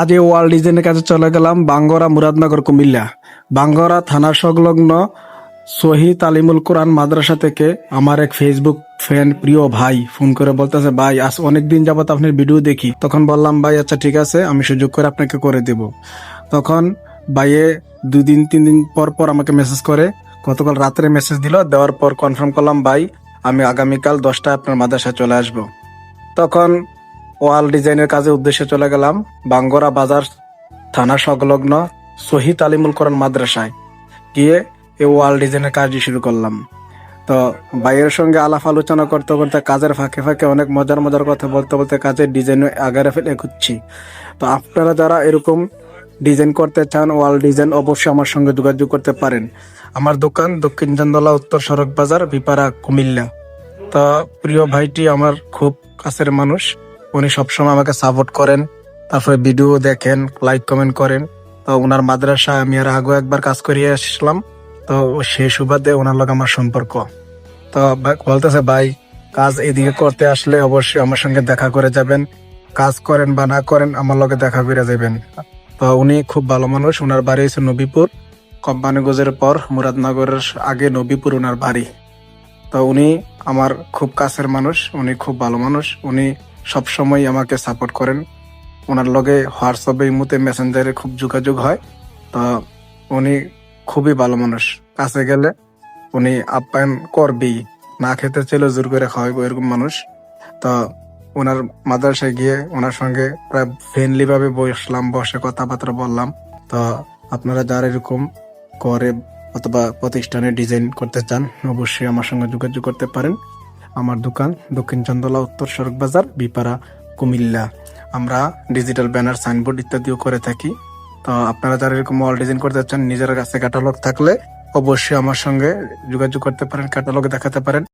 আজ ওয়াল ডিজাইনের কাছে চলে গেলাম বাঙ্গরা মুরাদনগর, কুমিল্লা। বাঙ্গরা থানা সংলগ্ন শহীদ আলিমুল কোরআন মাদ্রাসা থেকে আমার এক ফেসবুক ফ্রেন্ড প্রিয় ভাই ফোন করে বলতেছে, ভাই, আজ অনেকদিন যাবত আপনার ভিডিও দেখি। তখন বললাম, ভাই আচ্ছা ঠিক আছে, আমি সুযোগ করে আপনাকে করে দেব। তখন ভাইয়ে দুদিন তিন দিন পর পর আমাকে মেসেজ করে, গতকাল রাত্রে মেসেজ দিল, দেওয়ার পর কনফার্ম করলাম, ভাই, আমি আগামীকাল দশটায় আপনার মাদ্রাসায় চলে আসব। তখন ওয়াল ডিজাইনের কাজে উদ্দেশ্যে চলে গেলাম বাঙ্গরা বাজার থানা সংলগ্ন শহীদ আলিমুল কোরআন মাদ্রাসায়। গিয়ে এই ওয়াল ডিজাইনের কাজই শুরু করলাম। তো ভাইয়ের সঙ্গে আলাপ আলোচনা করতে করতে কাজের ফাঁকে ফাঁকে অনেক মজার মজার কথা বলতে বলতে কাজের ডিজাইন আগারে ফেলে খুঁজছি তো আপনারা যারা এরকম ডিজাইন করতে চান, ওয়াল ডিজাইন অবশ্যই আমার সঙ্গে যোগাযোগ করতে পারেন। আমার দোকান দক্ষিণ চান্দলা উত্তর সড়ক বাজার বিপাড়া কুমিল্লা। তা প্রিয় ভাইটি আমার খুব কাছের মানুষ। উনি সবসময় আমাকে সাপোর্ট করেন, তারপরে ভিডিও দেখেন লাইক কমেন্ট করেন। তো ওনার মাদ্রাসা আমি আর আগে একবার কাজ করিয়ে আসলাম। তো সেই সুবাদে ওনার লোক আমার সম্পর্ক। তো বলতেছে, ভাই, কাজ এদিকে করতে আসলে অবশ্যই আমার সঙ্গে দেখা করে যাবেন। কাজ করেন বা না করেন, আমার লগে দেখা করে যাবেন। তো উনি খুব ভালো মানুষ ওনার বাড়ি হচ্ছে নবীপুর। কোম্পানিগঞ্জের পর মুরাদনগরের আগে নবীপুর ওনার বাড়ি। তো উনি আমার খুব কাছের মানুষ, উনি খুব ভালো মানুষ, উনি সব সময় আমাকে সাপোর্ট করেন। ওনার লগে হোয়াটসঅ্যাপে ইমুতে মেসেঞ্জারে খুব যোগাযোগ হয়। তো উনি খুবই ভালো মানুষ। কাছে গেলে উনি আপ্যায়ন করবেই। না খেতে চাইলেও জোর করে খাওয়াইবো এরকম মানুষ। তো ওনার মাদ্রাসায় গিয়ে ওনার সঙ্গে প্রায় ফ্রেন্ডলি ভাবে বসলাম, বসে কথাবার্তা বললাম। তো আপনারা যারা এরকম করে অথবা প্রতিষ্ঠানে ডিজাইন করতে চান, অবশ্যই আমার সঙ্গে যোগাযোগ করতে পারেন। আমার দোকান দক্ষিণ চন্দলা উত্তর সড়ক বাজার, বিপাড়া, কুমিল্লা। আমরা ডিজিটাল ব্যানার সাইনবোর্ড ইত্যাদিও করে থাকি। তো আপনারা যারা এরকম ওয়াল ডিজাইন করতে চান নিজের কাছে ক্যাটালগ থাকলে অবশ্যই আমার সঙ্গে যোগাযোগ করতে পারেন ক্যাটালগ দেখাতে পারেন।